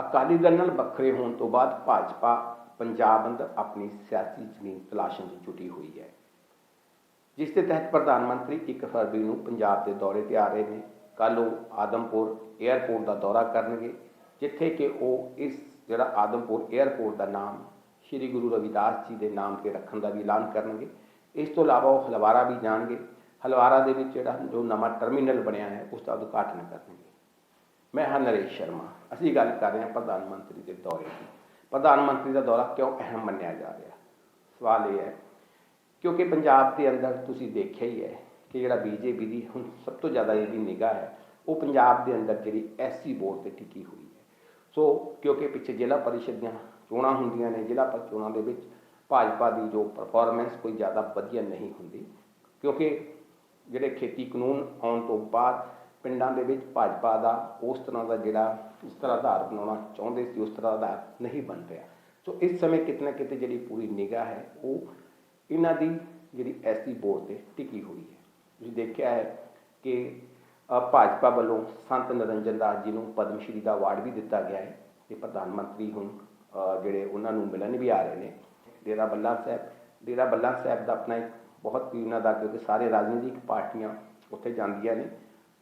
ਅਕਾਲੀ ਦਲ ਨਾਲ ਵੱਖਰੇ ਹੋਣ ਤੋਂ ਬਾਅਦ ਭਾਜਪਾ ਪੰਜਾਬ ਅੰਦਰ ਆਪਣੀ ਸਿਆਸੀ ਜ਼ਮੀਨ ਤਲਾਸ਼ਣ 'ਚ ਜੁਟੀ ਹੋਈ ਹੈ। ਜਿਸ ਦੇ ਤਹਿਤ ਪ੍ਰਧਾਨ ਮੰਤਰੀ 1 ਫਰਵਰੀ ਨੂੰ ਪੰਜਾਬ ਦੇ ਦੌਰੇ ਤੇ ਆ ਰਹੇ ਨੇ। ਕੱਲ ਉਹ ਆਦਮਪੁਰ 에ਅਰਪੋਰਟ ਦਾ ਦੌਰਾ ਕਰਨਗੇ, ਜਿੱਥੇ ਕਿ ਉਹ ਇਸ ਜਿਹੜਾ ਆਦਮਪੁਰ 에ਅਰਪੋਰਟ ਦਾ ਨਾਮ ਸ੍ਰੀ ਗੁਰੂ ਰਵਿਦਾਸ ਜੀ ਦੇ ਨਾਮ ਤੇ ਰੱਖਣ ਦਾ ਵੀ ਐਲਾਨ ਕਰਨਗੇ। ਇਸ ਤੋਂ ਇਲਾਵਾ ਉਹ ਹਲਵਾਰਾ ਵੀ ਜਾਣਗੇ। ਹਲਵਾਰਾ ਦੇ ਵਿੱਚ ਜਿਹੜਾ ਜੋ ਨਵਾਂ ਟਰਮੀਨਲ ਬਣਿਆ ਹੈ, ਉਸ ਦਾ ਉਦਘਾਟਨ ਕਰਨਗੇ। ਮੈਂ ਹਾਂ ਨਰੇਸ਼ ਸ਼ਰਮਾ। ਅਸੀਂ ਗੱਲ ਕਰ ਰਹੇ ਹਾਂ ਪ੍ਰਧਾਨ ਮੰਤਰੀ ਦੇ ਦੌਰੇ ਦੀ। ਪ੍ਰਧਾਨ ਮੰਤਰੀ ਦਾ ਦੌਰਾ ਕਿਉਂ ਅਹਿਮ ਮੰਨਿਆ ਜਾ ਰਿਹਾ? ਸਵਾਲ ਇਹ ਹੈ, ਕਿਉਂਕਿ ਪੰਜਾਬ ਦੇ ਅੰਦਰ ਤੁਸੀਂ ਦੇਖਿਆ ਹੀ ਹੈ ਕਿ ਜਿਹੜਾ ਬੀਜੇਪੀ ਦੀ ਹੁਣ ਸਭ ਤੋਂ ਜ਼ਿਆਦਾ ਇਹਦੀ ਨਿਗਾਹ ਹੈ, ਉਹ ਪੰਜਾਬ ਦੇ ਅੰਦਰ ਜਿਹੜੀ ਐਸਸੀ ਬੋਰਡ ਤੇ ਟਿਕੀ ਹੋਈ ਹੈ। ਸੋ ਕਿਉਂਕਿ ਪਿੱਛੇ ਜ਼ਿਲ੍ਹਾ ਪਰਿਸ਼ਦ ਦੀਆਂ ਚੋਣਾਂ ਹੁੰਦੀਆਂ ਨੇ, ਜ਼ਿਲ੍ਹਾ ਪਰ, ਚੋਣਾਂ ਦੇ ਵਿੱਚ ਭਾਜਪਾ ਦੀ ਜੋ ਪਰਫਾਰਮੈਂਸ ਕੋਈ ਜ਼ਿਆਦਾ ਵਧੀਆ ਨਹੀਂ ਹੁੰਦੀ। ਕਿਉਂਕਿ ਜਿਹੜੇ ਖੇਤੀ ਕਾਨੂੰਨ ਆਉਣ ਤੋਂ ਬਾਅਦ ਪਿੰਡਾਂ ਦੇ ਵਿੱਚ ਭਾਜਪਾ ਦਾ ਉਸ ਤਰ੍ਹਾਂ ਦਾ ਜਿਹੜਾ ਇਸ ਤਰ੍ਹਾਂ ਦਾ ਆਧਾਰ ਬਣਾਉਣਾ ਚਾਹੁੰਦੇ ਸੀ, ਉਸ ਤਰ੍ਹਾਂ ਦਾ ਨਹੀਂ ਬਣ ਰਿਹਾ ਸੋ ਇਸ ਸਮੇਂ ਕਿਤੇ ਨਾ ਕਿਤੇ ਜਿਹੜੀ ਪੂਰੀ ਨਿਗਾਹ ਹੈ, ਉਹ ਇਹਨਾਂ ਦੀ ਜਿਹੜੀ ਐਸਸੀ ਬੋਰਡ ਤੇ ਟਿਕੀ ਹੋਈ ਹੈ। ਤੁਸੀਂ ਦੇਖਿਆ ਹੈ ਕਿ ਭਾਜਪਾ ਵੱਲੋਂ ਸੰਤ ਨਰਿੰਜਨ ਦਾਸ ਜੀ ਨੂੰ ਪਦਮ ਸ਼੍ਰੀ ਦਾ ਅਵਾਰਡ ਵੀ ਦਿੱਤਾ ਗਿਆ ਹੈ ਤੇ ਪ੍ਰਧਾਨ ਮੰਤਰੀ ਹੁਣ ਜਿਹੜੇ ਉਹਨਾਂ ਨੂੰ ਮਿਲਣ ਵੀ ਆ ਰਹੇ ਨੇ। ਡੇਰਾ ਬੱਲਾ ਸਾਹਿਬ, ਡੇਰਾ ਬੱਲਾ ਸਾਹਿਬ ਦਾ ਆਪਣਾ ਇੱਕ ਬਹੁਤ ਹੀ ਉਹਨਾਂ ਦਾ, ਕਿਉਂਕਿ ਸਾਰੇ ਰਾਜਨੀਤਿਕ ਪਾਰਟੀਆਂ ਉੱਥੇ ਜਾਂਦੀਆਂ ਨੇ।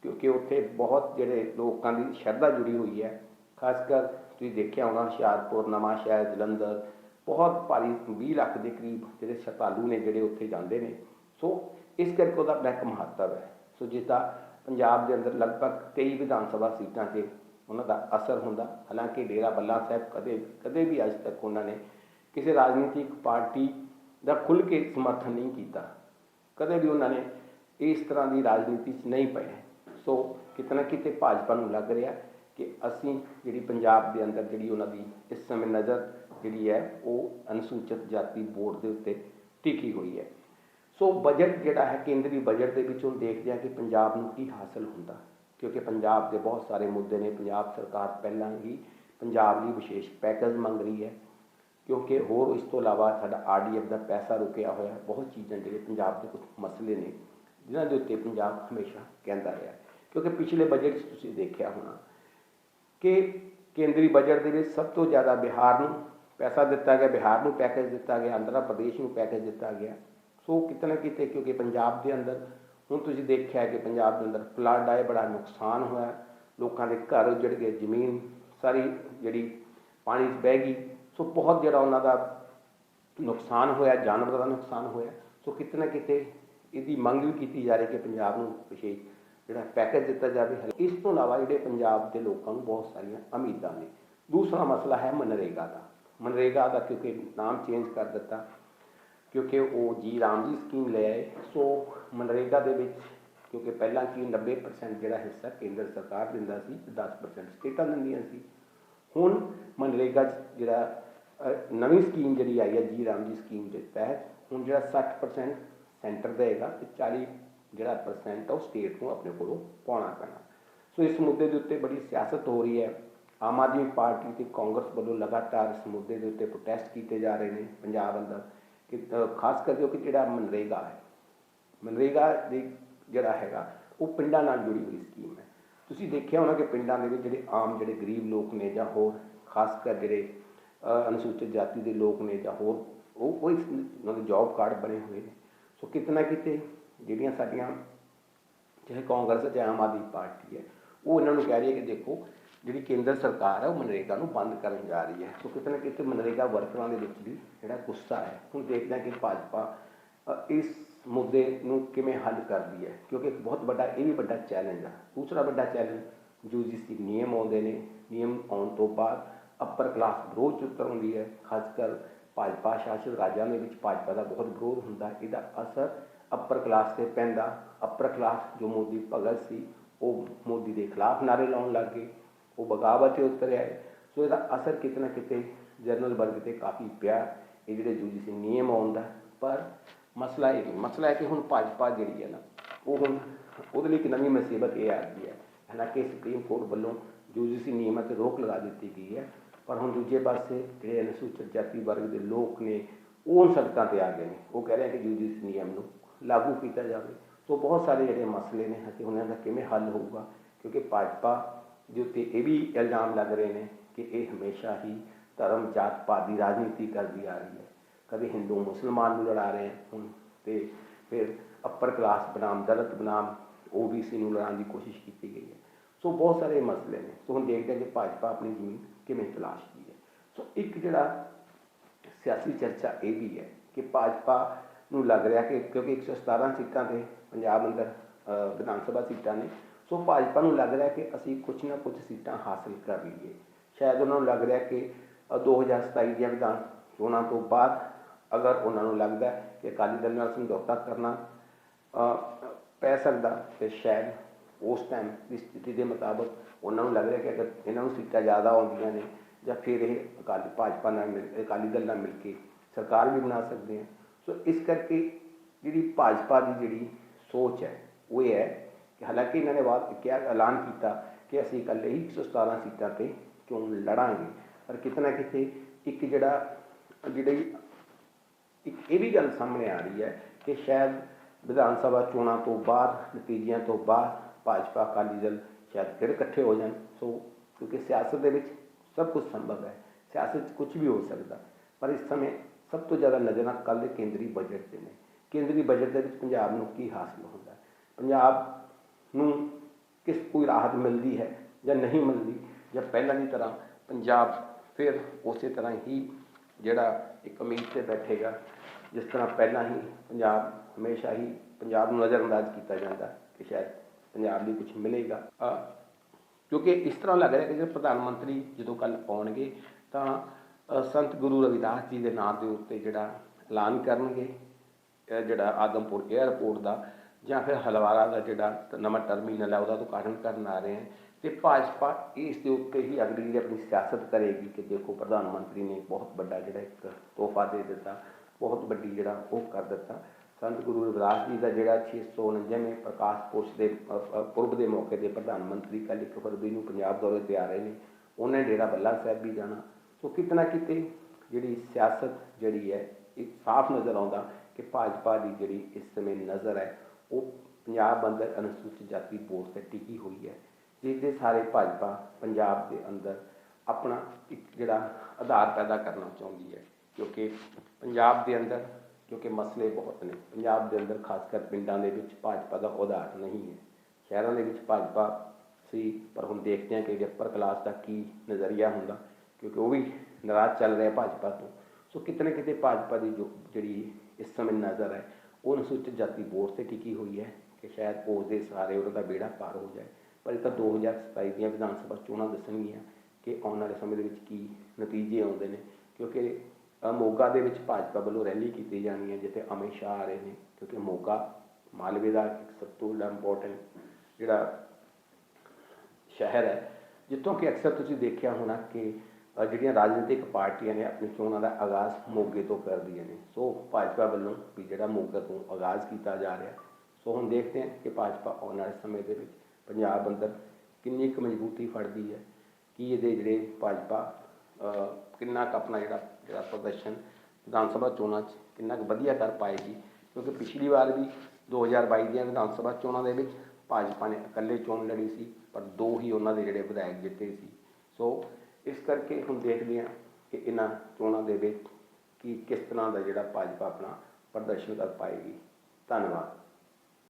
ਕਿਉਂਕਿ ਉੱਥੇ ਬਹੁਤ ਜਿਹੜੇ ਲੋਕਾਂ ਦੀ ਸ਼ਰਧਾ ਜੁੜੀ ਹੋਈ ਹੈ। ਖਾਸ ਕਰ ਤੁਸੀਂ ਦੇਖਿਆ ਹੋਣਾ ਹੁਸ਼ਿਆਰਪੁਰ, ਨਵਾਂ ਸ਼ਹਿਰ, ਜਲੰਧਰ, ਬਹੁਤ ਭਾਰੀ 20 ਲੱਖ ਦੇ ਕਰੀਬ ਜਿਹੜੇ ਸ਼ਰਧਾਲੂ ਨੇ ਜਿਹੜੇ ਉੱਥੇ ਜਾਂਦੇ ਨੇ। ਸੋ ਇਸ ਕਰਕੇ ਉਹਦਾ ਬੜਾ ਇੱਕ ਮਹੱਤਵ ਹੈ। ਸੋ ਜਿਸ ਪੰਜਾਬ ਦੇ ਅੰਦਰ ਲਗਭਗ 23 ਵਿਧਾਨ ਸਭਾ ਸੀਟਾਂ 'ਤੇ ਉਹਨਾਂ ਦਾ ਅਸਰ ਹੁੰਦਾ। ਹਾਲਾਂਕਿ ਡੇਰਾ ਬੱਲਾ ਸਾਹਿਬ ਕਦੇ ਕਦੇ ਵੀ ਅੱਜ ਤੱਕ ਉਹਨਾਂ ਨੇ ਕਿਸੇ ਰਾਜਨੀਤਿਕ ਪਾਰਟੀ ਦਾ ਖੁੱਲ੍ਹ ਕੇ ਸਮਰਥਨ ਨਹੀਂ ਕੀਤਾ। ਕਦੇ ਵੀ ਉਹਨਾਂ ਨੇ ਇਸ ਤਰ੍ਹਾਂ ਦੀ ਰਾਜਨੀਤੀ 'ਚ ਨਹੀਂ ਪਏ। ਸੋ ਕਿਤੇ ਨਾ ਕਿਤੇ ਭਾਜਪਾ ਨੂੰ ਲੱਗ ਰਿਹਾ ਕਿ ਅਸੀਂ ਜਿਹੜੀ ਪੰਜਾਬ ਦੇ ਅੰਦਰ ਜਿਹੜੀ ਉਹਨਾਂ ਦੀ ਇਸ ਸਮੇਂ ਨਜ਼ਰ ਜਿਹੜੀ ਹੈ ਉਹ ਅਨੁਸੂਚਿਤ ਜਾਤੀ ਬੋਰਡ ਦੇ ਉੱਤੇ ਟਿਕੀ ਹੋਈ ਹੈ। ਸੋ ਬਜਟ ਜਿਹੜਾ ਹੈ, ਕੇਂਦਰੀ ਬਜਟ ਦੇ ਵਿੱਚ ਵਿੱਚੋਂ ਦੇਖਦੇ ਆ ਕਿ ਪੰਜਾਬ ਨੂੰ ਕੀ ਹਾਸਲ ਹੁੰਦਾ। ਕਿਉਂਕਿ ਪੰਜਾਬ ਦੇ ਬਹੁਤ ਸਾਰੇ ਮੁੱਦੇ ਨੇ, ਪੰਜਾਬ ਸਰਕਾਰ ਪਹਿਲਾਂ ਹੀ ਪੰਜਾਬ ਲਈ ਵਿਸ਼ੇਸ਼ ਪੈਕੇਜ ਮੰਗ ਰਹੀ ਹੈ। ਕਿਉਂਕਿ ਹੋਰ ਇਸ ਤੋਂ ਇਲਾਵਾ ਸਾਡਾ ਆਰਡੀਐਫ ਦਾ ਪੈਸਾ ਰੁਕਿਆ ਹੋਇਆ, ਬਹੁਤ ਚੀਜ਼ਾਂ ਜਿਹੜੇ ਪੰਜਾਬ ਦੇ ਕੁਝ ਮਸਲੇ ਨੇ, ਜਿਨ੍ਹਾਂ ਦੇ ਉੱਤੇ ਪੰਜਾਬ ਹਮੇਸ਼ਾ ਕਹਿੰਦਾ ਰਿਹਾ। ਕਿਉਂਕਿ ਪਿਛਲੇ ਬਜਟ 'ਚ ਤੁਸੀਂ ਦੇਖਿਆ ਹੋਣਾ ਕਿ ਕੇਂਦਰੀ ਬਜਟ ਦੇ ਵਿੱਚ ਸਭ ਤੋਂ ਜ਼ਿਆਦਾ ਬਿਹਾਰ ਨੂੰ ਪੈਸਾ ਦਿੱਤਾ ਗਿਆ, ਬਿਹਾਰ ਨੂੰ ਪੈਕੇਜ ਦਿੱਤਾ ਗਿਆ, ਆਂਧਰਾ ਪ੍ਰਦੇਸ਼ ਨੂੰ ਪੈਕੇਜ ਦਿੱਤਾ ਗਿਆ। ਸੋ ਕਿਤੇ ਨਾ ਕਿਤੇ ਕਿਉਂਕਿ ਪੰਜਾਬ ਦੇ ਅੰਦਰ, ਹੁਣ ਤੁਸੀਂ ਦੇਖਿਆ ਕਿ ਪੰਜਾਬ ਦੇ ਅੰਦਰ ਫਲੱਡ ਆਏ, ਬੜਾ ਨੁਕਸਾਨ ਹੋਇਆ। ਲੋਕਾਂ ਦੇ ਘਰ ਉਜੜ ਗਏ, ਜ਼ਮੀਨ ਸਾਰੀ ਜਿਹੜੀ ਪਾਣੀ 'ਚ ਬਹਿ ਗਈ। ਸੋ ਬਹੁਤ ਜਿਹੜਾ ਉਹਨਾਂ ਦਾ ਨੁਕਸਾਨ ਹੋਇਆ, ਜਾਨਵਰਾਂ ਦਾ ਨੁਕਸਾਨ ਹੋਇਆ। ਸੋ ਕਿਤੇ ਨਾ ਕਿਤੇ ਇਹਦੀ ਮੰਗ ਵੀ ਕੀਤੀ ਜਾ ਰਹੀ ਕਿ ਪੰਜਾਬ ਨੂੰ ਵਿਸ਼ੇਸ਼ ਜਿਹੜਾ ਪੈਕੇਜ ਦਿੱਤਾ ਜਾਵੇ ਇਸ ਤੋਂ ਇਲਾਵਾ ਜਿਹੜੇ ਪੰਜਾਬ ਦੇ ਲੋਕਾਂ ਨੂੰ ਬਹੁਤ ਸਾਰੀਆਂ ਉਮੀਦਾਂ ਨੇ। ਦੂਸਰਾ ਮਸਲਾ ਹੈ ਮਨਰੇਗਾ ਦਾ। ਮਨਰੇਗਾ ਦਾ ਕਿਉਂਕਿ ਨਾਮ ਚੇਂਜ ਕਰ ਦਿੱਤਾ, ਕਿਉਂਕਿ ਉਹ ਜੀ ਰਾਮ ਜੀ ਸਕੀਮ ਲੈ ਆਏ। ਸੋ ਮਨਰੇਗਾ ਦੇ ਵਿੱਚ ਕਿਉਂਕਿ ਪਹਿਲਾਂ ਕੀ 90% ਜਿਹੜਾ ਹਿੱਸਾ ਕੇਂਦਰ ਸਰਕਾਰ ਦਿੰਦਾ ਸੀ, ਤੇ 10% ਸਟੇਟਾਂ ਦਿੰਦੀਆਂ ਸੀ। ਹੁਣ ਮਨਰੇਗਾ 'ਚ ਜਿਹੜਾ ਨਵੀਂ ਸਕੀਮ ਜਿਹੜੀ ਆਈ ਹੈ ਜੀ ਰਾਮ ਜੀ ਸਕੀਮ ਦੇ ਤਹਿਤ, ਹੁਣ ਜਿਹੜਾ 60% ਸੈਂਟਰ ਦੇਗਾ ਤੇ 40 ਜਿਹੜਾ ਪਰਸੈਂਟ ਆ ਉਹ ਸਟੇਟ ਨੂੰ ਆਪਣੇ ਕੋਲੋਂ ਪਾਉਣਾ ਪੈਣਾ। ਸੋ ਇਸ ਮੁੱਦੇ ਦੇ ਉੱਤੇ ਬੜੀ ਸਿਆਸਤ ਹੋ ਰਹੀ ਹੈ। ਆਮ ਆਦਮੀ ਪਾਰਟੀ ਤੇ ਕਾਂਗਰਸ ਵੱਲੋਂ ਲਗਾਤਾਰ ਇਸ ਮੁੱਦੇ ਦੇ ਉੱਤੇ ਪ੍ਰੋਟੈਸਟ ਕੀਤੇ ਜਾ ਰਹੇ ਨੇ ਪੰਜਾਬ ਅੰਦਰ। ਕਿ ਅ, ਖਾਸ ਕਰਕੇ ਕਿ ਜਿਹੜਾ ਮਨਰੇਗਾ ਹੈ। ਮਨਰੇਗਾ ਦੇ ਜਿਹੜਾ ਹੈਗਾ ਉਹ ਪਿੰਡਾਂ ਨਾਲ ਜੁੜੀ ਹੋਈ ਸਕੀਮ ਹੈ। ਤੁਸੀਂ ਦੇਖਿਆ ਹੋਣਾ ਕਿ ਪਿੰਡਾਂ ਦੇ ਵਿੱਚ ਜਿਹੜੇ ਆਮ ਜਿਹੜੇ ਗਰੀਬ ਲੋਕ ਨੇ ਜਾਂ ਹੋਰ ਖਾਸ ਕਰ ਜਿਹੜੇ ਅਨੁਸੂਚਿਤ ਜਾਤੀ ਦੇ ਲੋਕ ਨੇ ਜਾਂ ਹੋਰ ਉਹ ਉਹ ਉਹਨਾਂ ਦੇ ਜੌਬ ਕਾਰਡ ਬਣੇ ਹੋਏ ਨੇ। ਸੋ ਕਿਤੇ ਨਾ ਕਿਤੇ ਜਿਹੜੀਆਂ ਸਾਡੀਆਂ ਚਾਹੇ ਕਾਂਗਰਸ ਹੈ, ਚਾਹੇ ਆਮ ਆਦਮੀ ਪਾਰਟੀ ਹੈ, ਉਹ ਇਹਨਾਂ ਨੂੰ ਕਹਿ ਰਹੀ ਹੈ ਕਿ ਦੇਖੋ, ਜਿਹੜੀ ਕੇਂਦਰ ਸਰਕਾਰ ਹੈ, ਉਹ ਮਨਰੇਗਾ ਨੂੰ ਬੰਦ ਕਰਨ ਜਾ ਰਹੀ ਹੈ। ਸੋ ਕਿਤੇ ਨਾ ਕਿਤੇ ਮਨਰੇਗਾ ਵਰਕਰਾਂ ਦੇ ਵਿੱਚ ਵੀ ਜਿਹੜਾ ਗੁੱਸਾ ਹੈ, ਹੁਣ ਦੇਖਦੇ ਹਾਂ ਕਿ ਭਾਜਪਾ ਇਸ ਮੁੱਦੇ ਨੂੰ ਕਿਵੇਂ ਹੱਲ ਕਰਦੀ ਹੈ, ਕਿਉਂਕਿ ਇੱਕ ਬਹੁਤ ਵੱਡਾ, ਇਹ ਵੀ ਵੱਡਾ ਚੈਲੰਜ ਹੈ ਦੂਸਰਾ ਵੱਡਾ ਚੈਲੰਜ ਯੂਜੀਸੀ ਨਿਯਮ ਆਉਂਦੇ ਨੇ, ਨਿਯਮ ਆਉਣ ਤੋਂ ਬਾਅਦ ਅਪਰ ਕਲਾਸ ਵਿਰੋਧ ਚ ਉਤਰ ਹੁੰਦੀ ਹੈ ਖਾਸ ਕਰ ਭਾਜਪਾ ਸ਼ਾਸਿਤ ਰਾਜਾਂ ਦੇ ਵਿੱਚ ਭਾਜਪਾ ਦਾ ਬਹੁਤ ਵਿਰੋਧ ਹੁੰਦਾ ਇਹਦਾ ਅਸਰ ਅਪਰ ਕਲਾਸ ਤੇ ਪੈਂਦਾ। ਅਪਰ ਕਲਾਸ ਜੋ ਮੋਦੀ ਭਗਤ ਸੀ, ਉਹ ਮੋਦੀ ਦੇ ਖਿਲਾਫ ਨਾਰੇ ਲਾਉਣ ਲੱਗ ਗਏ। ਉਹ ਬਗਾਵਤ ਤੇ ਉਤਰਿਆ। ਹੈ ਸੋ ਇਹਦਾ ਅਸਰ ਕਿਤੇ ਨਾ ਕਿਤੇ ਜਨਰਲ ਵਰਗ ਤੇ ਕਾਫੀ ਪਿਆ। ਇਹ ਜਿਹੜੇ ਯੂਜੀਸੀ ਨਿਯਮ ਆਉਂਦਾ, ਪਰ ਮਸਲਾ ਇਹ ਨਹੀਂ। ਮਸਲਾ ਹੈ ਕਿ ਹੁਣ ਭਾਜਪਾ ਜਿਹੜੀ ਹੈ ਨਾ, ਉਹ ਹੁਣ ਉਹਦੇ ਲਈ ਇੱਕ ਨਵੀਂ ਮੁਸੀਬਤ ਇਹ ਆ ਗਈ ਹੈ। ਹਾਲਾਂਕਿ ਸੁਪਰੀਮ ਕੋਰਟ ਵੱਲੋਂ ਯੂਜੀਸੀ ਨਿਯਮਾਂ ਤੇ ਰੋਕ ਲਗਾ ਦਿੱਤੀ ਗਈ ਹੈ। ਪਰ ਹੁਣ ਦੂਜੇ ਪਾਸੇ ਜਿਹੜੇ ਅਨੁਸੂਚਿਤ ਜਾਤੀ ਵਰਗ ਦੇ ਲੋਕ ਨੇ, ਉਹ ਹੁਣ ਸੜਕਾਂ ਤੇ ਆ ਗਏ ਨੇ। ਉਹ ਕਹਿ ਰਹੇ ਕਿ ਯੂਜੀਸੀ ਨਿਯਮ ਨੂੰ ਲਾਗੂ ਕੀਤਾ ਜਾਵੇ। ਸੋ ਬਹੁਤ ਸਾਰੇ ਜਿਹੜੇ ਮਸਲੇ ਨੇ ਅਤੇ ਉਹਨਾਂ ਦਾ ਕਿਵੇਂ ਹੱਲ ਹੋਊਗਾ? ਕਿਉਂਕਿ ਭਾਜਪਾ ਦੇ ਉੱਤੇ ਇਹ ਵੀ ਇਲਜ਼ਾਮ ਲੱਗ ਰਹੇ ਨੇ ਕਿ ਇਹ ਹਮੇਸ਼ਾ ਹੀ ਧਰਮ, ਜਾਤ ਪਾਤ ਦੀ ਰਾਜਨੀਤੀ ਕਰਦੀ ਆ ਰਹੀ ਹੈ। ਕਦੇ ਹਿੰਦੂ ਮੁਸਲਮਾਨ ਨੂੰ ਲੜਾ ਰਹੇ ਹੁਣ ਤੇ ਫਿਰ ਅਪਰ ਕਲਾਸ ਬਨਾਮ, ਦਲਿਤ ਬਨਾਮ ਓਬੀਸੀ ਨੂੰ ਲੜਾਉਣ ਦੀ ਕੋਸ਼ਿਸ਼ ਕੀਤੀ ਗਈ ਹੈ। ਸੋ ਬਹੁਤ ਸਾਰੇ ਮਸਲੇ ਨੇ। ਸੋ ਹੁਣ ਦੇਖਦੇ ਹਾਂ ਕਿ ਭਾਜਪਾ ਆਪਣੀ ਜ਼ਮੀਨ ਕਿਵੇਂ ਤਲਾਸ਼ਦੀ ਹੈ। ਸੋ ਇੱਕ ਜਿਹੜਾ ਸਿਆਸੀ ਚਰਚਾ ਇਹ ਵੀ ਹੈ ਕਿ ਭਾਜਪਾ ਨੂੰ ਲੱਗ ਰਿਹਾ ਕਿ ਕਿਉਂਕਿ 117 ਸੀਟਾਂ ਤੇ ਪੰਜਾਬ ਅੰਦਰ ਵਿਧਾਨ ਸਭਾ ਸੀਟਾਂ ਨੇ। ਸੋ ਭਾਜਪਾ ਨੂੰ ਲੱਗ ਰਿਹਾ ਕਿ ਅਸੀਂ ਕੁਝ ਨਾ ਕੁਝ ਸੀਟਾਂ ਹਾਸਲ ਕਰ ਲਈਏ। ਸ਼ਾਇਦ ਉਹਨਾਂ ਨੂੰ ਲੱਗ ਰਿਹਾ ਕਿ ਅ, 2027 ਦੀਆਂ ਵਿਧਾਨ ਚੋਣਾਂ ਤੋਂ ਬਾਅਦ ਅਗਰ ਉਹਨਾਂ ਨੂੰ ਲੱਗਦਾ ਕਿ ਅਕਾਲੀ ਦਲ ਨਾਲ ਸਮਝੌਤਾ ਕਰਨਾ ਪੈ ਸਕਦਾ ਤੇ ਸ਼ਾਇਦ ਉਸ ਟਾਈਮ ਦੀ ਸਥਿਤੀ ਦੇ ਮੁਤਾਬਕ ਉਹਨਾਂ ਨੂੰ ਲੱਗ ਰਿਹਾ ਕਿ ਅਗਰ ਇਹਨਾਂ ਨੂੰ ਸੀਟਾਂ ਜ਼ਿਆਦਾ ਆਉਂਦੀਆਂ ਨੇ ਜਾਂ ਫਿਰ ਇਹ ਅਕਾਲੀ ਭਾਜਪਾ ਨਾਲ ਮਿਲ ਅਕਾਲੀ ਦਲ ਨਾਲ ਮਿਲ ਕੇ ਸਰਕਾਰ ਵੀ ਬਣਾ ਸਕਦੇ ਆ। ਸੋ ਇਸ ਕਰਕੇ ਜਿਹੜੀ ਭਾਜਪਾ ਦੀ ਜਿਹੜੀ ਸੋਚ ਹੈ, ਉਹ ਇਹ ਹੈ ਕਿ ਹਾਲਾਂਕਿ ਇਹਨਾਂ ਨੇ ਬਾਅਦ ਕਿਹਾ, ਐਲਾਨ ਕੀਤਾ ਕਿ ਅਸੀਂ ਇਕੱਲੇ ਹੀ 117 ਸੀਟਾਂ ਤੇ ਚੋਣ ਲੜਾਂਗੇ। ਪਰ ਕਿਤੇ ਨਾ ਕਿਤੇ ਇੱਕ ਜਿਹੜਾ, ਜਿਹੜੀ ਇੱਕ ਇਹ ਵੀ ਗੱਲ ਸਾਹਮਣੇ ਆ ਰਹੀ ਹੈ ਕਿ ਸ਼ਾਇਦ ਵਿਧਾਨ ਸਭਾ ਚੋਣਾਂ ਤੋਂ ਬਾਅਦ, ਨਤੀਜਿਆਂ ਤੋਂ ਬਾਅਦ ਭਾਜਪਾ ਅਕਾਲੀ ਦਲ ਸ਼ਾਇਦ ਫਿਰ ਇਕੱਠੇ ਹੋ ਜਾਣ। ਸੋ ਕਿਉਂਕਿ ਸਿਆਸਤ ਦੇ ਵਿੱਚ ਸਭ ਕੁਝ ਸੰਭਵ ਹੈ। ਸਿਆਸਤ 'ਚ ਕੁਝ ਵੀ ਹੋ ਸਕਦਾ। ਪਰ ਇਸ ਸਮੇਂ ਸਭ ਤੋਂ ਜ਼ਿਆਦਾ ਨਜ਼ਰਾਂ ਕੱਲ੍ਹ ਦੇ ਕੇਂਦਰੀ ਬਜਟ ਤੇ ਨੇ। ਕੇਂਦਰੀ ਬਜਟ ਦੇ ਵਿੱਚ ਪੰਜਾਬ ਨੂੰ ਕੀ ਹਾਸਲ ਹੁੰਦਾ? ਪੰਜਾਬ ਨੂੰ ਕਿਸ ਕੋਈ ਰਾਹਤ ਮਿਲਦੀ ਹੈ ਜਾਂ ਨਹੀਂ ਮਿਲਦੀ? ਜਾਂ ਪਹਿਲਾਂ ਦੀ ਤਰ੍ਹਾਂ ਪੰਜਾਬ ਫਿਰ ਉਸੇ ਤਰ੍ਹਾਂ ਹੀ ਜਿਹੜਾ ਇੱਕ ਉਮੀਦ ਤੇ ਬੈਠੇਗਾ, ਜਿਸ ਤਰ੍ਹਾਂ ਪਹਿਲਾਂ ਹੀ ਪੰਜਾਬ ਹਮੇਸ਼ਾ ਹੀ ਪੰਜਾਬ ਨੂੰ ਨਜ਼ਰਅੰਦਾਜ਼ ਕੀਤਾ ਜਾਂਦਾ ਕਿ ਸ਼ਾਇਦ ਪੰਜਾਬ ਲਈ ਕੁਝ ਮਿਲੇਗਾ। ਕਿਉਂਕਿ ਇਸ ਤਰ੍ਹਾਂ ਲੱਗ ਰਿਹਾ ਕਿ ਜੇ ਪ੍ਰਧਾਨ ਮੰਤਰੀ ਜਦੋਂ ਕੱਲ ਆਉਣਗੇ ਤਾਂ ਸੰਤ ਗੁਰੂ ਰਵਿਦਾਸ ਜੀ ਦੇ ਨਾਂ ਦੇ ਉੱਤੇ ਜਿਹੜਾ ਐਲਾਨ ਕਰਨਗੇ ਜਿਹੜਾ ਆਦਮਪੁਰ 에ਅਰਪੋਰਟ ਦਾ ਜਾਂ ਫਿਰ ਹਲਵਾਰਾ ਦਾ ਜਿਹੜਾ ਨਵਾਂ ਟਰਮੀਨਲ ਹੈ, ਉਹਦਾ ਉਦਘਾਟਨ ਕਰਨ ਆ ਰਹੇ ਹਨ ਤੇ ਭਾਜਪਾ ਇਸ ਦੇ ਉੱਤੇ ਹੀ ਅਗਲੀ ਜਿਹੜੀ ਆਪਣੀ ਸਿਆਸਤ ਕਰੇਗੀ ਕਿ ਦੇਖੋ ਪ੍ਰਧਾਨ ਮੰਤਰੀ ਨੇ ਬਹੁਤ ਵੱਡਾ ਜਿਹੜਾ ਇੱਕ ਤੋਹਫਾ ਦੇ ਦਿੱਤਾ, ਬਹੁਤ ਵੱਡੀ ਜਿਹੜਾ ਉਹ ਕਰ ਦਿੱਤਾ। ਸੰਤ ਗੁਰੂ ਰਵਿਦਾਸ ਜੀ ਦਾ ਜਿਹੜਾ 649ਵੇਂ ਪ੍ਰਕਾਸ਼ ਪੁਰਸ਼ ਦੇ ਪੁਰਬ ਦੇ ਮੌਕੇ ਤੇ ਪ੍ਰਧਾਨ ਮੰਤਰੀ ਕੱਲ੍ਹ ਇੱਕ ਫਰਵਰੀ ਨੂੰ ਪੰਜਾਬ ਦੌਰੇ ਤੇ ਆ ਰਹੇ ਨੇ। ਉਹਨਾਂ ਨੇ ਡੇਰਾ ਬੱਲਾ ਸਾਹਿਬ ਵੀ ਜਾਣਾ। ਸੋ ਕਿਤਨਾ ਕਿਤੇ ਜਿਹੜੀ ਸਿਆਸਤ ਜਿਹੜੀ ਹੈ, ਇਹ ਸਾਫ਼ ਨਜ਼ਰ ਆਉਂਦਾ ਕਿ ਭਾਜਪਾ ਦੀ ਜਿਹੜੀ ਇਸ ਸਮੇਂ ਨਜ਼ਰ ਹੈ, ਉਹ ਪੰਜਾਬ ਅੰਦਰ ਅਨੁਸੂਚਿਤ ਜਾਤੀ ਬੋਰਡ ਤੇ ਟਿਕੀ ਹੋਈ ਹੈ। ਜਿਸ ਦੇ ਸਾਰੇ ਭਾਜਪਾ ਪੰਜਾਬ ਦੇ ਅੰਦਰ ਆਪਣਾ ਇੱਕ ਜਿਹੜਾ ਆਧਾਰ ਪੈਦਾ ਕਰਨਾ ਚਾਹੁੰਦੀ ਹੈ, ਕਿਉਂਕਿ ਪੰਜਾਬ ਦੇ ਅੰਦਰ, ਕਿਉਂਕਿ ਮਸਲੇ ਬਹੁਤ ਨੇ, ਪੰਜਾਬ ਦੇ ਅੰਦਰ ਖਾਸ ਕਰ ਪਿੰਡਾਂ ਦੇ ਵਿੱਚ ਭਾਜਪਾ ਦਾ ਆਧਾਰ ਨਹੀਂ ਹੈ। ਸ਼ਹਿਰਾਂ ਦੇ ਵਿੱਚ ਭਾਜਪਾ ਸੀ, ਪਰ ਹੁਣ ਦੇਖਦੇ ਹਾਂ ਕਿ ਅਪਰ ਕਲਾਸ ਦਾ ਕੀ ਨਜ਼ਰੀਆ ਹੁੰਦਾ ਕਿਉਂਕਿ ਉਹ ਵੀ ਨਾਰਾਜ਼ ਚੱਲ ਰਿਹਾ ਭਾਜਪਾ ਤੋਂ। ਸੋ ਕਿਤੇ ਨਾ ਕਿਤੇ ਭਾਜਪਾ ਦੀ ਜੋ ਜਿਹੜੀ ਇਸ ਸਮੇਂ ਨਜ਼ਰ ਹੈ, ਉਹ ਅਨੁਸੂਚਿਤ ਜਾਤੀ ਬੋਰਡ ਤੇ ਟਿਕੀ ਹੋਈ ਹੈ ਕਿ ਸ਼ਾਇਦ ਉਸ ਦੇ ਸਾਰੇ ਉਹਨਾਂ ਦਾ ਬੇੜਾ ਪਾਰ ਹੋ ਜਾਏ। ਪਰ ਇਹ ਤਾਂ 2027 ਦੀਆਂ ਵਿਧਾਨ ਸਭਾ ਚੋਣਾਂ ਦੱਸਣਗੀਆਂ ਕਿ ਆਉਣ ਵਾਲੇ ਸਮੇਂ ਦੇ ਵਿੱਚ ਕੀ ਨਤੀਜੇ ਆਉਂਦੇ ਨੇ। ਕਿਉਂਕਿ ਮੋਗਾ ਦੇ ਵਿੱਚ ਭਾਜਪਾ ਵੱਲੋਂ ਰੈਲੀ ਕੀਤੀ ਜਾਣੀ ਹੈ, ਜਿੱਥੇ ਅਮਿਤ ਸ਼ਾਹ ਆ ਰਹੇ ਨੇ। ਕਿਉਂਕਿ ਮੋਗਾ ਮਾਲਵੇ ਦਾ ਇੱਕ ਸਭ ਤੋਂ ਵੱਡਾ ਇੰਪੋਰਟੈਂਟ ਜਿਹੜਾ ਸ਼ਹਿਰ ਹੈ, ਜਿੱਥੋਂ ਕਿ ਅਕਸਰ ਤੁਸੀਂ ਦੇਖਿਆ ਹੋਣਾ ਕਿ ਜਿਹੜੀਆਂ ਰਾਜਨੀਤਿਕ ਪਾਰਟੀਆਂ ਨੇ ਆਪਣੀ ਚੋਣਾਂ ਦਾ ਆਗਾਜ਼ ਮੋਗੇ ਤੋਂ ਕਰਦੀਆਂ ਨੇ। ਸੋ ਭਾਜਪਾ ਵੱਲੋਂ ਵੀ ਜਿਹੜਾ ਮੋਗਾ ਤੋਂ ਆਗਾਜ਼ ਕੀਤਾ ਜਾ ਰਿਹਾ। ਸੋ ਹੁਣ ਦੇਖਦੇ ਹਾਂ ਕਿ ਭਾਜਪਾ ਆਉਣ ਵਾਲੇ ਸਮੇਂ ਦੇ ਵਿੱਚ ਪੰਜਾਬ ਅੰਦਰ ਕਿੰਨੀ ਕੁ ਮਜ਼ਬੂਤੀ ਫੜਦੀ ਹੈ, ਕੀ ਇਹਦੇ ਜਿਹੜੇ ਭਾਜਪਾ ਕਿੰਨਾ ਕੁ ਆਪਣਾ ਜਿਹੜਾ ਜਿਹੜਾ ਪ੍ਰਦਰਸ਼ਨ ਵਿਧਾਨ ਸਭਾ ਚੋਣਾਂ 'ਚ ਕਿੰਨਾ ਕੁ ਵਧੀਆ ਕਰ ਪਾਏਗੀ। ਕਿਉਂਕਿ ਪਿਛਲੀ ਵਾਰ ਵੀ 2022 ਦੀਆਂ ਵਿਧਾਨ ਸਭਾ ਚੋਣਾਂ ਦੇ ਵਿੱਚ ਭਾਜਪਾ ਨੇ ਇਕੱਲੇ ਚੋਣ ਲੜੀ ਸੀ, ਪਰ ਦੋ ਹੀ ਉਹਨਾਂ ਦੇ ਜਿਹੜੇ ਵਿਧਾਇਕ ਜਿੱਤੇ ਸੀ। ਸੋ ਇਸ ਕਰਕੇ ਹੁਣ ਦੇਖਦੇ ਹਾਂ ਕਿ ਇਹਨਾਂ ਚੋਣਾਂ ਦੇ ਵਿੱਚ ਕੀ ਕਿਸ ਤਰ੍ਹਾਂ ਦਾ ਜਿਹੜਾ ਭਾਜਪਾ ਆਪਣਾ ਪ੍ਰਦਰਸ਼ਨ ਕਰ ਪਾਏਗੀ। ਧੰਨਵਾਦ।